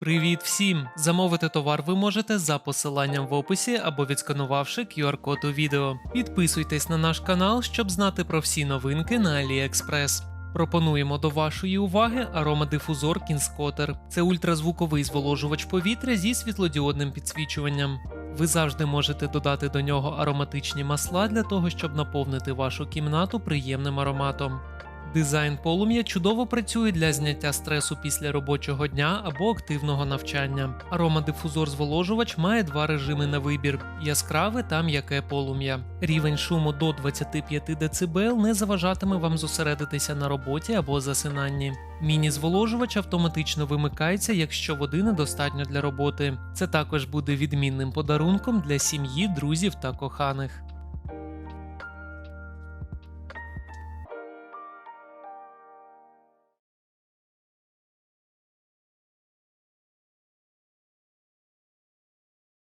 Привіт всім! Замовити товар ви можете за посиланням в описі або відсканувавши QR-код у відео. Підписуйтесь на наш канал, щоб знати про всі новинки на AliExpress. Пропонуємо до вашої уваги аромадифузор Кінскотер. Це ультразвуковий зволожувач повітря зі світлодіодним підсвічуванням. Ви завжди можете додати до нього ароматичні масла для того, щоб наповнити вашу кімнату приємним ароматом. Дизайн полум'я чудово працює для зняття стресу після робочого дня або активного навчання. Аромадифузор зволожувач має два режими на вибір: яскраве та м'яке полум'я. Рівень шуму до 25 дБ не заважатиме вам зосередитися на роботі або засинанні. Міні-зволожувач автоматично вимикається, якщо води недостатньо для роботи. Це також буде відмінним подарунком для сім'ї, друзів та коханих.